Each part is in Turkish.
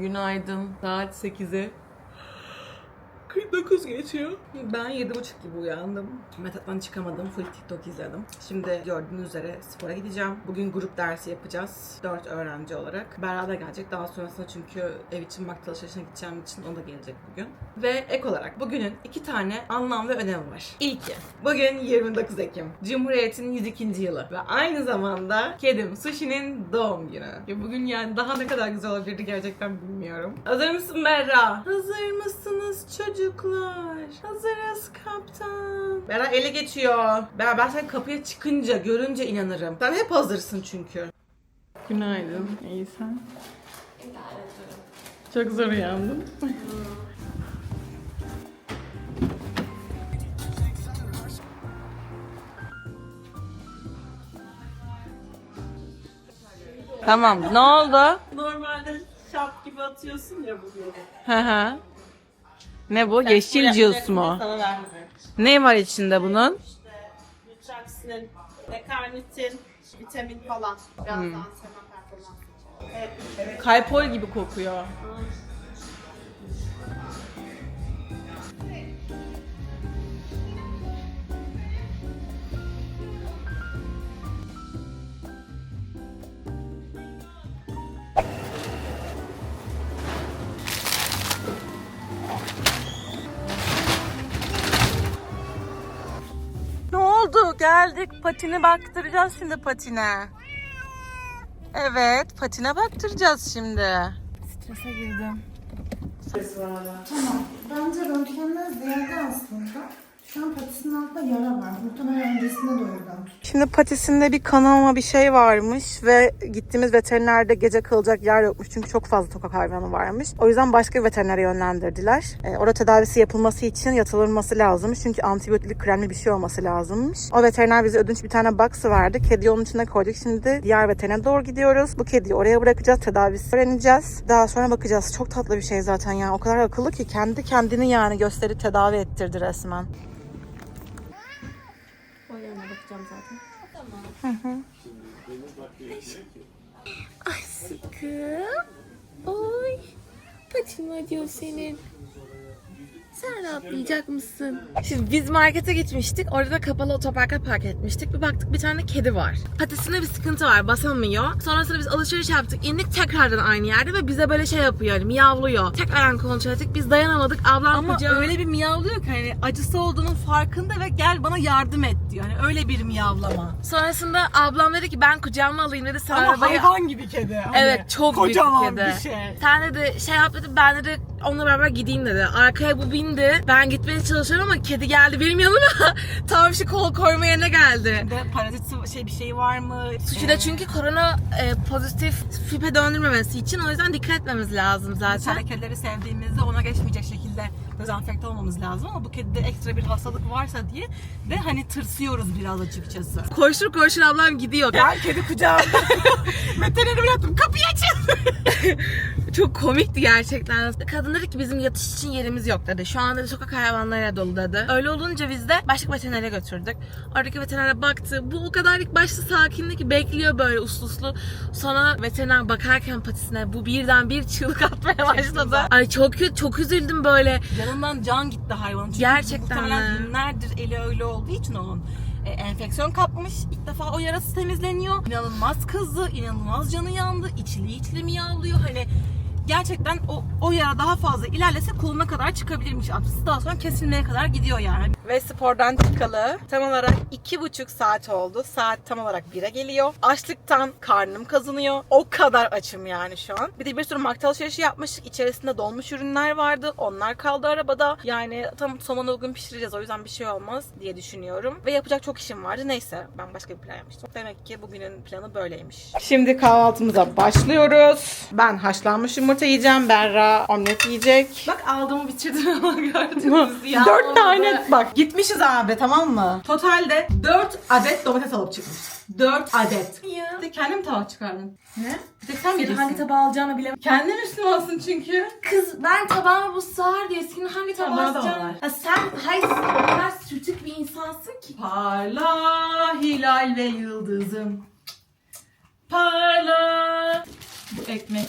Günaydın. Saat 8'e 49 geçiyor. Ben 7.30 gibi uyandım. Metat'tan çıkamadım. Full TikTok izledim. Şimdi gördüğünüz üzere spora gideceğim. Bugün grup dersi yapacağız. 4 öğrenci olarak. Berra da gelecek. Daha sonrasında çünkü ev için bakkal alışverişine gideceğim için o da gelecek bugün. Ve ek olarak bugünün iki tane anlam ve önemi var. İlki. Bugün 29 Ekim. Cumhuriyet'in 102. yılı. Ve aynı zamanda kedim Sushi'nin doğum günü. Ya bugün yani daha ne kadar güzel olabilirdi gerçekten bilmiyorum. Hazır mısın Berra? Hazır mısınız çocuklar? Hazırız kaptan. Berra ele geçiyor. Berra ben sen kapıya çıkınca, görünce inanırım. Sen hep hazırsın çünkü. Günaydın. İyi sen? Çok zor uyandım. Tamam. Ne oldu? Normalde şap gibi atıyorsun ya bu yolu. Hı hı. Ne bu? Yeşil juice mu? Sana. Ne var içinde bunun? İşte Nutraxin, Dekarnitin, vitamin falan. Biraz Hmm. Evet. Kaypol gibi kokuyor. Ne oldu? Geldik. Patini baktıracağız şimdi patine. Evet, patine baktıracağız şimdi. Strese girdim. Tamam. Bence röntgenden ziyade aslında şu an patisinin altında yara var. Muhtemelen öncesinde de oradan tut. Şimdi patisinde bir kanama bir şey varmış ve gittiğimiz veterinerde gece kalacak yer yokmuş çünkü çok fazla sokak hayvanı varmış. O yüzden başka bir veterinere yönlendirdiler. Ee, orada tedavisi yapılması için yatılması lazımmış çünkü antibiyotikli kremli bir şey olması lazımmış. O veteriner bize ödünç bir tane box verdi. Kediyi onun içine koyduk. Şimdi diğer veterinere doğru gidiyoruz. Bu kediyi oraya bırakacağız. Tedavisi öğreneceğiz. Daha sonra bakacağız. Çok tatlı bir şey zaten ya. O kadar akıllı ki kendi kendini yani gösterip tedavi ettirdi resmen. O yerine bakacağım zaten. Aşkım. Oy. Patin acıyor senin. Sen rahatlayacak mısın? Şimdi biz markete gitmiştik. Orada da kapalı otoparka park etmiştik. Bir baktık bir tane kedi var. Patisinde bir sıkıntı var. Basamıyor. Sonrasında biz alışveriş yaptık. indik tekrardan aynı yerde ve bize böyle şey yapıyor. Yani miyavlıyor. Tekrardan kontrol ettik. Biz dayanamadık. Ablam Ama kucağı... öyle bir miyavlıyor ki hani acısı olduğunun farkında ve gel bana yardım et diyor. Hani öyle bir miyavlama. Sonrasında ablam dedi ki ben kucağıma alayım dedi. Sen Ama arabayı hayvan gibi kedi. Hani Evet çok büyük bir kedi. bir şey. Sen dedi şey yap dedi ben dedi onunla beraber gideyim dedi. Arkaya bu bindi. Ben gitmeye çalışıyorum ama kedi geldi benim yanıma. Tam şu kol koyma yerine geldi. De parazit şey bir şey var mı? Suçu da çünkü korona e, pozitif şüphe döndürmemesi için o yüzden dikkat etmemiz lazım zaten. Dışarı kedileri sevdiğimizde ona geçmeyecek şekilde dezenfekte olmamız lazım ama bu kedide ekstra bir hastalık varsa diye de hani tırsıyoruz biraz açıkçası. Koştur koştur ablam gidiyor. Gel kedi kucağımda. Veterineri bıraktım kapıyı açın. Çok komikti gerçekten. Kadın dedi ki bizim yatış için yerimiz yok dedi. Şu anda dedi, sokak hayvanlarıyla dolu dedi. Öyle olunca biz de başka veterinere götürdük. Oradaki veterinere baktı. Bu o kadar ilk başta sakindi ki bekliyor böyle uslu uslu. Sonra veteriner bakarken patisine bu birden bir çığlık atmaya başladı. Ay çok kötü, çok üzüldüm böyle. Yanından can gitti hayvanın. Çünkü Gerçekten muhtemelen günlerdir eli öyle olduğu için onun e, enfeksiyon kapmış. İlk defa o yarası temizleniyor. İnanılmaz kızdı, inanılmaz canı yandı. İçli içli miyavlıyor. Hani gerçekten o, o yara daha fazla ilerlese koluna kadar çıkabilirmiş. Atısı daha sonra kesilmeye kadar gidiyor yani. Ve spordan çıkalı tam olarak iki buçuk saat oldu. Saat tam olarak 1'e geliyor. Açlıktan karnım kazınıyor. O kadar açım yani şu an. Bir de bir sürü market alışverişi yapmıştık. İçerisinde dolmuş ürünler vardı. Onlar kaldı arabada. Yani tam somona uygun pişireceğiz. O yüzden bir şey olmaz diye düşünüyorum. Ve yapacak çok işim vardı. Neyse ben başka bir plan yapmıştım. Demek ki bugünün planı böyleymiş. Şimdi kahvaltımıza başlıyoruz. Ben haşlanmış yumurta yiyeceğim. Berra omlet yiyecek. Bak aldığımı bitirdim ama gördünüz ya. Dört tane bak gitmişiz abi tamam mı? Totalde dört adet domates alıp çıkmış. Dört adet. Ya. Bir de kendim tabak çıkardım. Ne? Bir tek sen Senin bilirsin. hangi tabağı alacağını bilemem. Kendin Müslümansın çünkü. Kız ben tabağıma bu sığar diye senin hangi tabağı Tabağı da alacağını... Ha, sen hayır sen o kadar sürtük bir insansın ki. Parla hilal ve yıldızım. Parla. Bu ekmek.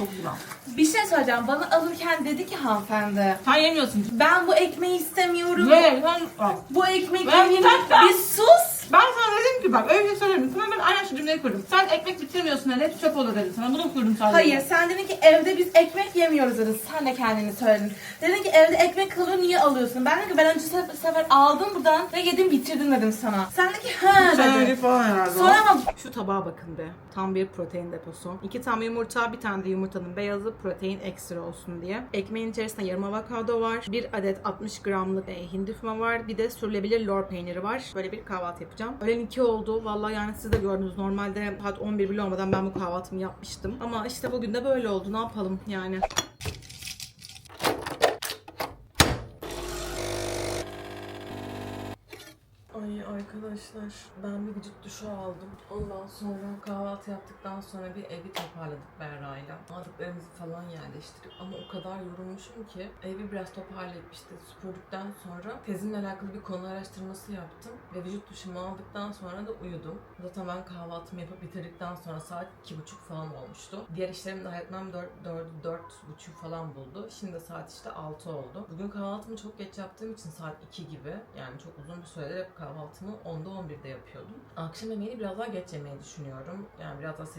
Çok güzel. Bir şey söyleyeceğim. Bana alırken dedi ki hanımefendi. Sen yemiyorsun. Ben bu ekmeği istemiyorum. Ne? Sen... Bak. Bu ekmek Ben benim. zaten- Bir sus. Ben sana dedim ki bak öyle bir şey söylemiyorum. Sana ben aynen şu cümleyi kurdum. Sen ekmek bitirmiyorsun hele çöp olur dedim sana. Bunu kurdum sadece. Hayır sen dedin ki evde biz ekmek yemiyoruz dedin. Sen de kendini söyledin. Dedin ki evde ekmek kalıyor niye alıyorsun? Ben dedim ki ben önce sefer, sefer aldım buradan ve yedim bitirdim dedim sana. Sen de ki ha Sen öyle dedin. falan herhalde. Sonra ama Şu tabağa bakın be. Tam bir protein deposu. İki tam yumurta, bir tane de yumurtanın beyazı protein ekstra olsun diye. Ekmeğin içerisinde yarım avokado var. Bir adet 60 gramlık e, hindi füme var. Bir de sürülebilir lor peyniri var. Böyle bir kahvaltı yapacağım. Öğlen 2 oldu. Vallahi yani siz de gördünüz. Normalde saat 11 bile olmadan ben bu kahvaltımı yapmıştım. Ama işte bugün de böyle oldu. Ne yapalım yani. Ay arkadaşlar ben bir vücut duşu aldım. Ondan sonra kahvaltı yaptıktan sonra bir evi toparladık Berra'yla. Aldıklarımızı falan yerleştirip ama o kadar yorulmuşum ki evi biraz toparlayıp işte süpürdükten sonra tezimle alakalı bir konu araştırması yaptım. Ve vücut duşumu aldıktan sonra da uyudum. Zaten ben kahvaltımı yapıp bitirdikten sonra saat iki buçuk falan olmuştu. Diğer işlerimi de 4, 4, 4 buçuk falan buldu. Şimdi saat işte 6 oldu. Bugün kahvaltımı çok geç yaptığım için saat 2 gibi yani çok uzun bir süredir hep kahvaltımı 10'da 11'de yapıyordum. Akşam yemeğini biraz daha geç yemeyi düşünüyorum. Yani biraz daha 8.30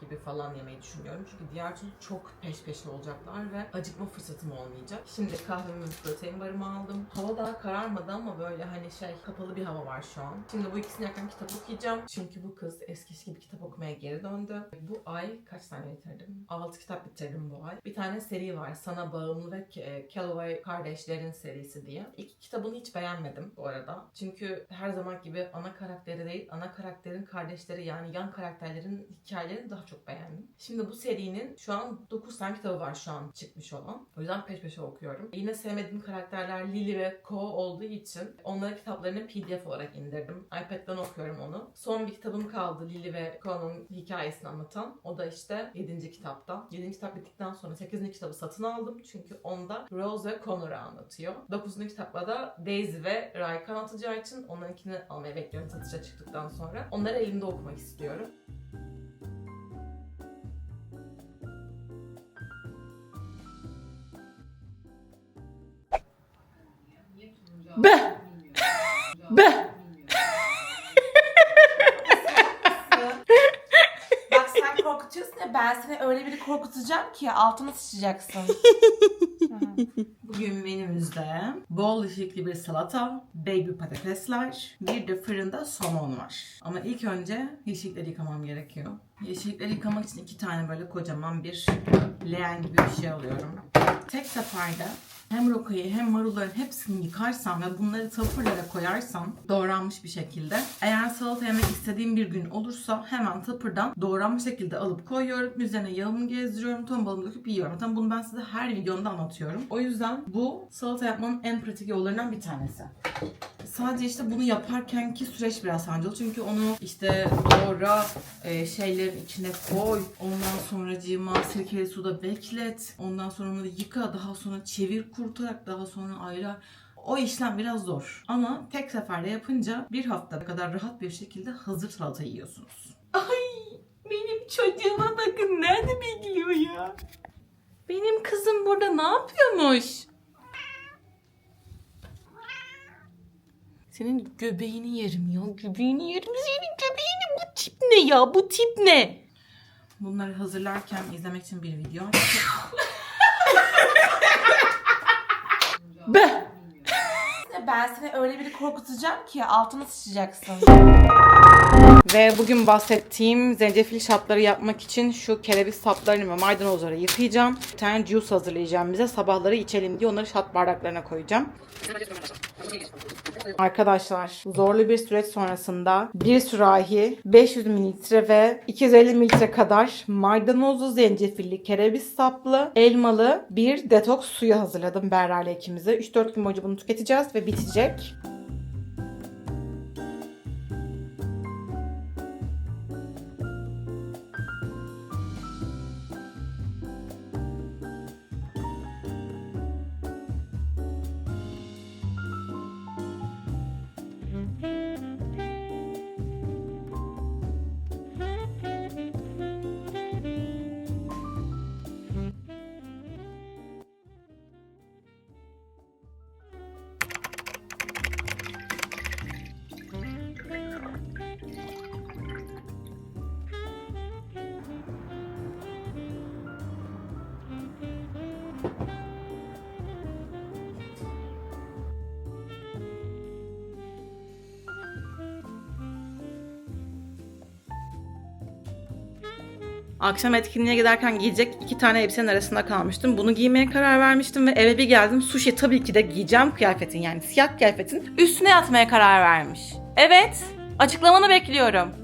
gibi falan yemeyi düşünüyorum. Çünkü diğer türlü çok peş peşe olacaklar ve acıkma fırsatım olmayacak. Şimdi kahvemi ve protein barımı aldım. Hava daha kararmadı ama böyle hani şey kapalı bir hava var şu an. Şimdi bu ikisini yakan kitap okuyacağım. Çünkü bu kız eskisi gibi kitap okumaya geri döndü. Bu ay kaç tane bitirdim? 6 kitap bitirdim bu ay. Bir tane seri var. Sana Bağımlı ve Calloway Kardeşlerin serisi diye. İlk kitabını hiç beğenmedim bu arada. Çünkü her zaman gibi ana karakteri değil, ana karakterin kardeşleri yani yan karakterlerin hikayelerini daha çok beğendim. Şimdi bu serinin şu an 9 tane kitabı var şu an çıkmış olan. O yüzden peş peşe okuyorum. Yine sevmediğim karakterler Lily ve Ko olduğu için onların kitaplarını pdf olarak indirdim. iPad'den okuyorum onu. Son bir kitabım kaldı Lily ve Ko'nun hikayesini anlatan. O da işte 7. kitapta. 7. kitap bittikten sonra 8. kitabı satın aldım. Çünkü onda Rose ve Connor'ı anlatıyor. 9. kitapla da Daisy ve Ryke anlatacağı için onlarınkini almayı bekliyorum satışa çıktıktan sonra. Onları elimde okumak istiyorum. Be! Be! Bak sen korkutuyorsun ya ben seni öyle biri korkutacağım ki altına sıçacaksın. Bugün menümüzde bol ışıklı bir salata, baby patatesler, bir de fırında somon var. Ama ilk önce yeşillikleri yıkamam gerekiyor. Yeşillikleri yıkamak için iki tane böyle kocaman bir leğen gibi bir şey alıyorum. Tek seferde hem rokayı hem marulların hepsini yıkarsam ve bunları tapırlara koyarsam doğranmış bir şekilde eğer salata yemek istediğim bir gün olursa hemen tapırdan doğranmış şekilde alıp koyuyorum. Üzerine yağımı gezdiriyorum. Ton balımı döküp yiyorum. Zaten bunu ben size her videomda anlatıyorum. O yüzden bu salata yapmanın en pratik yollarından bir tanesi. Sadece işte bunu yaparkenki süreç biraz sancılı. Çünkü onu işte doğra, e, şeylerin içine koy. Ondan sonracığıma sirkeli suda beklet. Ondan sonra onu yıka. Daha sonra çevir kurutarak. Daha sonra ayra. O işlem biraz zor. Ama tek seferde yapınca bir hafta kadar rahat bir şekilde hazır salata yiyorsunuz. Ay benim çocuğuma bakın nerede bekliyor ya. Benim kızım burada ne yapıyormuş? Senin göbeğini yerim ya. Göbeğini yerim. Senin göbeğini bu tip ne ya? Bu tip ne? Bunları hazırlarken izlemek için bir video. Be! ben seni öyle biri korkutacağım ki altına sıçacaksın. Ve bugün bahsettiğim zencefil şapları yapmak için şu kereviz saplarını ve maydanozları yıkayacağım. Bir tane juice hazırlayacağım bize. Sabahları içelim diye onları şat bardaklarına koyacağım. Arkadaşlar zorlu bir süreç sonrasında bir sürahi 500 mililitre ve 250 mililitre kadar maydanozlu, zencefilli, kereviz saplı, elmalı bir detoks suyu hazırladım Berra ile ikimize. 3-4 gün boyunca bunu tüketeceğiz ve bitecek. Akşam etkinliğe giderken giyecek iki tane elbisenin arasında kalmıştım. Bunu giymeye karar vermiştim ve eve bir geldim. Sushi tabii ki de giyeceğim kıyafetin yani siyah kıyafetin üstüne yatmaya karar vermiş. Evet, açıklamanı bekliyorum.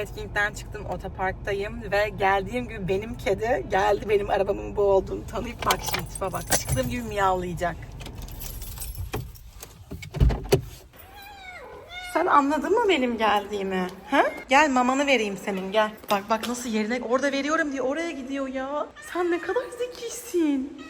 Etkinlikten çıktım otoparktayım ve geldiğim gibi benim kedi geldi benim arabamın bu olduğunu tanıyıp bak şimdi tipe bak. Çıktığım gibi miyavlayacak. Sen anladın mı benim geldiğimi? Ha? Gel mamanı vereyim senin gel. Bak bak nasıl yerine orada veriyorum diye oraya gidiyor ya. Sen ne kadar zekisin.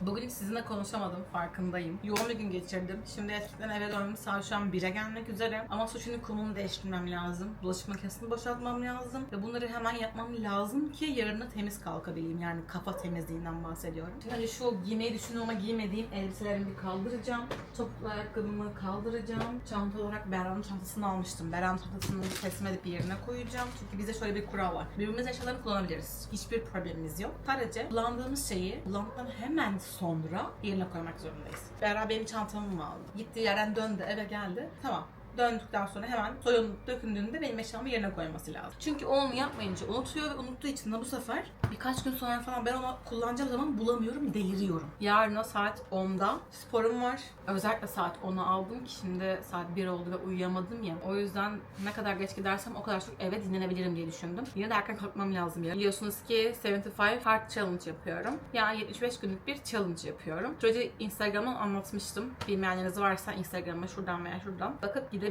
Bugün sizinle konuşamadım farkındayım. Yoğun bir gün geçirdim. Şimdi eskiden eve döndüm. Saat şu an 1'e gelmek üzere. Ama suçunun kumunu değiştirmem lazım. Bulaşık makinesini boşaltmam lazım. Ve bunları hemen yapmam lazım ki yarına temiz kalkabileyim. Yani kafa temizliğinden bahsediyorum. Şimdi önce şu giymeyi düşünüyorum ama giymediğim elbiselerimi kaldıracağım. Topuklu ayakkabımı kaldıracağım. Çanta olarak Beran'ın çantasını almıştım. Beran çantasını teslim edip bir yerine koyacağım. Çünkü bizde şöyle bir kural var. Birbirimiz eşyalarını kullanabiliriz. Hiçbir problemimiz yok. Sadece kullandığımız şeyi kullandıktan hemen sonra yerine koymak zorundayız. Bera benim çantamı mı aldı? Gittiği yerden döndü eve geldi. Tamam döndükten sonra hemen soyun döküldüğünde benim eşyamı yerine koyması lazım. Çünkü o onu yapmayınca unutuyor ve unuttuğu için de bu sefer birkaç gün sonra falan ben onu kullanacağım zaman bulamıyorum, deliriyorum. Yarına saat 10'da sporum var. Özellikle saat 10'a aldım ki şimdi saat 1 oldu ve uyuyamadım ya. O yüzden ne kadar geç gidersem o kadar çok eve dinlenebilirim diye düşündüm. Yine de erken kalkmam lazım ya. Biliyorsunuz ki 75 Hard Challenge yapıyorum. Yani 75 günlük bir challenge yapıyorum. Süreci Instagram'dan anlatmıştım. Bilmeyenleriniz varsa Instagram'a şuradan veya şuradan bakıp gidebilirsiniz.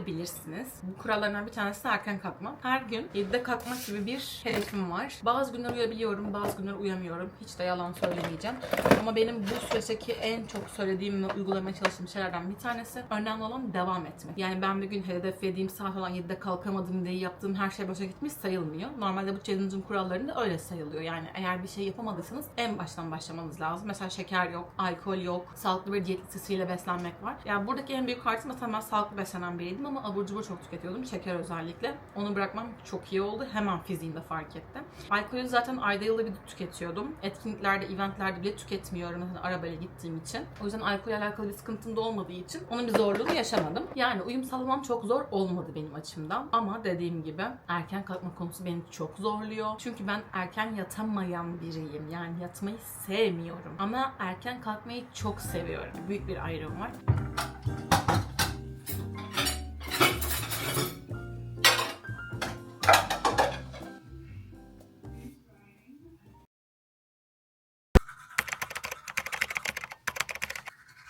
Bu kurallarından bir tanesi de erken kalkmak. Her gün 7'de kalkmak gibi bir hedefim var. Bazı günler uyuyabiliyorum, bazı günler uyamıyorum. Hiç de yalan söylemeyeceğim. Ama benim bu süreçteki en çok söylediğim ve uygulamaya çalıştığım şeylerden bir tanesi önemli olan devam etmek. Yani ben bir gün hedeflediğim saat olan 7'de kalkamadım diye yaptığım her şey boşa gitmiş sayılmıyor. Normalde bu challenge'ın kurallarında öyle sayılıyor. Yani eğer bir şey yapamadıysanız en baştan başlamanız lazım. Mesela şeker yok, alkol yok, sağlıklı bir diyet listesiyle beslenmek var. Yani buradaki en büyük artım mesela ben sağlıklı beslenen biriydim ama abur cubur çok tüketiyordum. Şeker özellikle. Onu bırakmam çok iyi oldu. Hemen fiziğimde fark etti. Alkolü zaten ayda yılda bir tüketiyordum. Etkinliklerde, eventlerde bile tüketmiyorum. Mesela arabayla gittiğim için. O yüzden alkolle alakalı bir sıkıntım da olmadığı için onun bir zorluğunu yaşamadım. Yani uyum sağlamam çok zor olmadı benim açımdan. Ama dediğim gibi erken kalkma konusu beni çok zorluyor. Çünkü ben erken yatamayan biriyim. Yani yatmayı sevmiyorum. Ama erken kalkmayı çok seviyorum. Büyük bir ayrım var.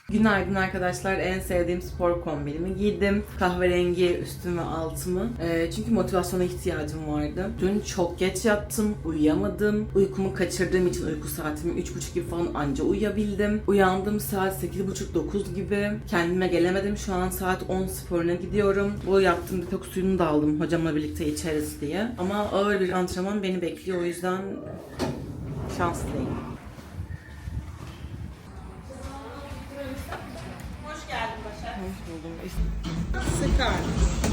Günaydın arkadaşlar. En sevdiğim spor kombinimi giydim. Kahverengi üstüm ve altımı. Ee, çünkü motivasyona ihtiyacım vardı. Dün çok geç yattım. Uyuyamadım. Uykumu kaçırdığım için uyku saatimi 3.30 gibi falan anca uyuyabildim. Uyandım saat 8.30-9 gibi. Kendime gelemedim. Şu an saat 10 sporuna gidiyorum. Bu yaptığım detoks suyunu da aldım hocamla birlikte içeriz diye. Ama ağır bir antrenman beni bekliyor. O yüzden şanslıyım. Başak. Hoş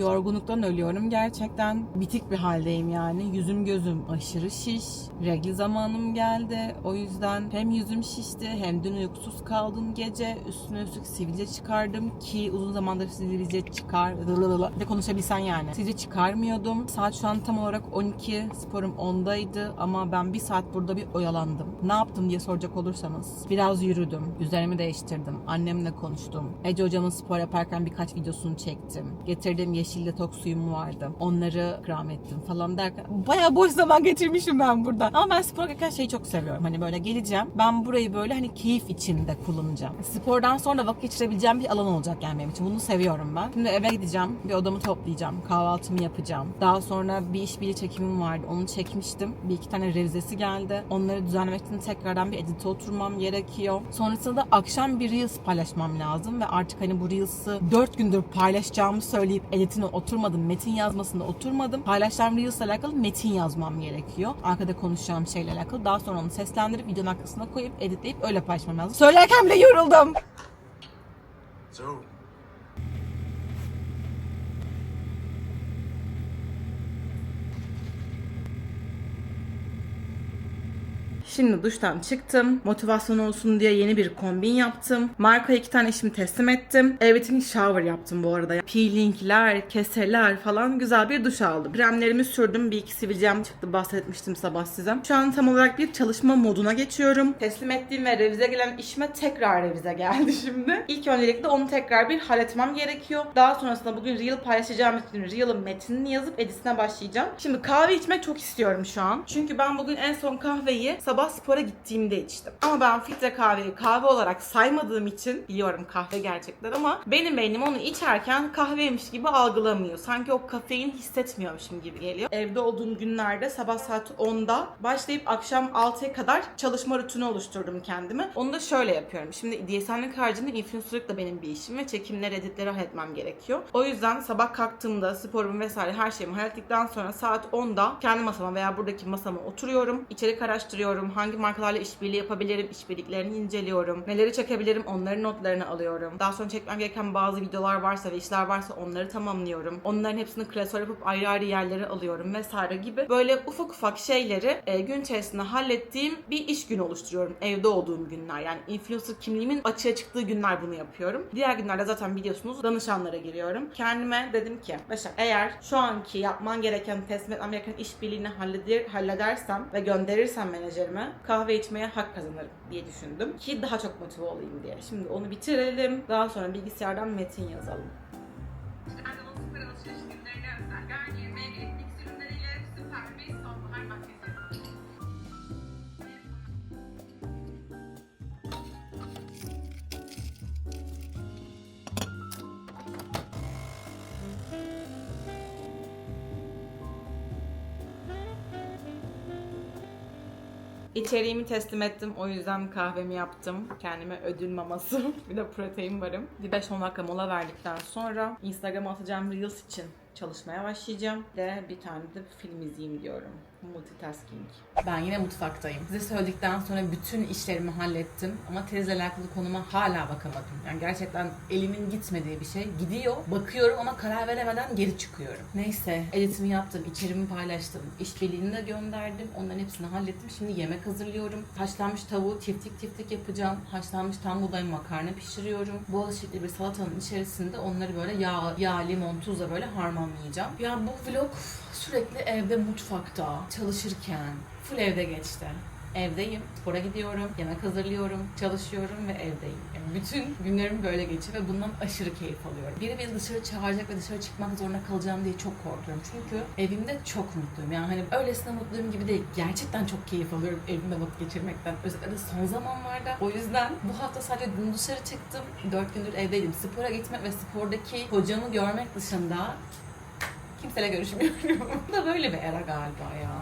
Yorgunluktan ölüyorum gerçekten. Bitik bir haldeyim yani. Yüzüm gözüm aşırı şiş. Regli zamanım geldi. O yüzden hem yüzüm şişti hem dün uykusuz kaldım gece. Üstüne üstlük sivilce çıkardım ki uzun zamandır sivilce çıkar... De konuşabilsen yani. Sivilce çıkarmıyordum. Saat şu an tam olarak 12. Sporum 10'daydı ama ben bir saat burada bir oyalandım. Ne yaptım diye soracak olursanız. Biraz yürüdüm. Üzerimi değiştirdim. Annemle konuştum. Ece hocamın spor yaparken birkaç videosunu çektim. Getirdiğim yeşil yeşil detoks suyum vardı. Onları ikram ettim falan derken bayağı boş zaman geçirmişim ben burada. Ama ben spor yaparken şeyi çok seviyorum. Hani böyle geleceğim. Ben burayı böyle hani keyif içinde kullanacağım. Spordan sonra vakit geçirebileceğim bir alan olacak yani benim için. Bunu seviyorum ben. Şimdi eve gideceğim. Bir odamı toplayacağım. Kahvaltımı yapacağım. Daha sonra bir işbirliği çekimim vardı. Onu çekmiştim. Bir iki tane revizesi geldi. Onları düzenlemek için tekrardan bir edite oturmam gerekiyor. Sonrasında da akşam bir Reels paylaşmam lazım ve artık hani bu Reels'ı 4 gündür paylaşacağımı söyleyip editine oturmadım. Metin yazmasında oturmadım. Paylaşacağım Reels'la alakalı metin yazmam gerekiyor. Arkada konuşacağım şeyle alakalı. Daha sonra onu seslendirip videonun arkasına koyup editleyip öyle paylaşmam lazım. Söylerken bile yoruldum. So, Şimdi duştan çıktım. Motivasyon olsun diye yeni bir kombin yaptım. Markaya iki tane işimi teslim ettim. Everything shower yaptım bu arada. Peelingler, keseler falan güzel bir duş aldım. Kremlerimi sürdüm. Bir iki sivilcem çıktı. Bahsetmiştim sabah size. Şu an tam olarak bir çalışma moduna geçiyorum. Teslim ettiğim ve revize gelen işime tekrar revize geldi şimdi. İlk öncelikle onu tekrar bir halletmem gerekiyor. Daha sonrasında bugün Reel paylaşacağım için Reel'ın metinini yazıp editine başlayacağım. Şimdi kahve içmek çok istiyorum şu an. Çünkü ben bugün en son kahveyi sabah spora gittiğimde içtim. Ama ben filtre kahveyi kahve olarak saymadığım için biliyorum kahve gerçekten ama benim beynim onu içerken kahveymiş gibi algılamıyor. Sanki o kafein hissetmiyormuşum gibi geliyor. Evde olduğum günlerde sabah saat 10'da başlayıp akşam 6'ya kadar çalışma rutini oluşturdum kendime. Onu da şöyle yapıyorum. Şimdi diyesenlik haricinde influencerlık da benim bir işim ve çekimler, editleri halletmem gerekiyor. O yüzden sabah kalktığımda sporum vesaire her şeyimi hallettikten sonra saat 10'da kendi masama veya buradaki masama oturuyorum. İçerik araştırıyorum. Hangi markalarla işbirliği yapabilirim? işbirliklerini inceliyorum. Neleri çekebilirim? Onların notlarını alıyorum. Daha sonra çekmem gereken bazı videolar varsa ve işler varsa onları tamamlıyorum. Onların hepsini klasör yapıp ayrı ayrı yerlere alıyorum vesaire gibi. Böyle ufak ufak şeyleri e, gün içerisinde hallettiğim bir iş günü oluşturuyorum. Evde olduğum günler. Yani influencer kimliğimin açığa çıktığı günler bunu yapıyorum. Diğer günlerde zaten biliyorsunuz danışanlara giriyorum. Kendime dedim ki Başak eğer şu anki yapman gereken teslim etmem gereken işbirliğini halleder, halledersem ve gönderirsem menajerime kahve içmeye hak kazanırım diye düşündüm. Ki daha çok motive olayım diye. Şimdi onu bitirelim. Daha sonra bilgisayardan metin yazalım. Anadolu Süper Alışveriş günlerine özel Garnier Maybelline İçeriğimi teslim ettim. O yüzden kahvemi yaptım. Kendime ödül maması. bir de protein barım. Bir 5-10 dakika mola verdikten sonra Instagram'a atacağım Reels için çalışmaya başlayacağım. Ve bir tane de film izleyeyim diyorum. Multitasking. Ben yine mutfaktayım. Size söyledikten sonra bütün işlerimi hallettim. Ama tezle alakalı konuma hala bakamadım. Yani gerçekten elimin gitmediği bir şey. Gidiyor, bakıyorum ama karar veremeden geri çıkıyorum. Neyse, editimi yaptım, içerimi paylaştım. İşbirliğini de gönderdim. Onların hepsini hallettim. Şimdi yemek hazırlıyorum. Haşlanmış tavuğu tiftik tiftik yapacağım. Haşlanmış tam buğday makarna pişiriyorum. Bol şekli bir salatanın içerisinde onları böyle yağ, yağ, limon, tuzla böyle harmanlayacağım. Ya bu vlog sürekli evde mutfakta çalışırken full evde geçti. Evdeyim, spora gidiyorum, yemek hazırlıyorum, çalışıyorum ve evdeyim. Yani bütün günlerim böyle geçiyor ve bundan aşırı keyif alıyorum. Biri beni dışarı çağıracak ve dışarı çıkmak zorunda kalacağım diye çok korkuyorum. Çünkü evimde çok mutluyum. Yani hani öylesine mutluyum gibi değil. Gerçekten çok keyif alıyorum evimde vakit geçirmekten. Özellikle de son zamanlarda. O yüzden bu hafta sadece dün dışarı çıktım. Dört gündür evdeydim. Spora gitmek ve spordaki hocamı görmek dışında kimseyle görüşmüyorum. Bu da böyle bir era galiba ya.